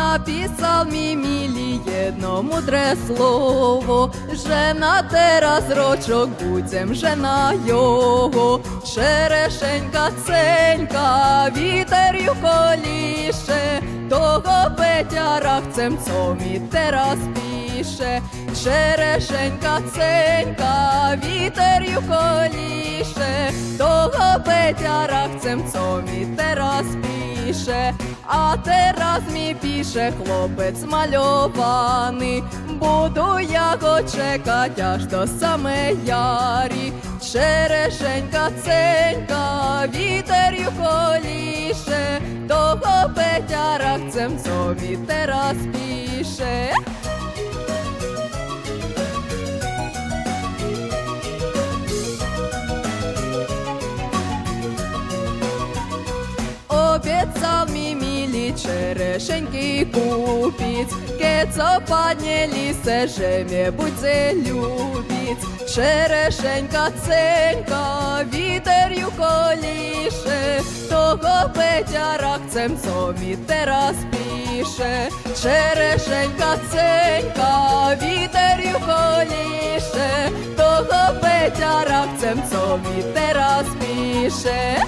написал мімілі єдно мудре слово, жена тераз рочок, будем жена його, черешенька ценька, вітерю коліше, того Петя рахцем цомі тераз піше, черешенька ценька, вітерю коліше, того Петя рахцем цомі тераз піше, а тераз мій піше хлопець мальований, буду я го чекать аж до саме ярі, черешенька ценька, вітерю коліше, того Петя цемцові тераз піше. Мілі черешенький купіць, кецо падне лісе, жемє будзе любіць, черешенька ценька, вітерю коліше, того Петя ракцем цомі тераз піше, черешенька ценька, вітерю коліше, того Петя ракцем цомі тераз піше.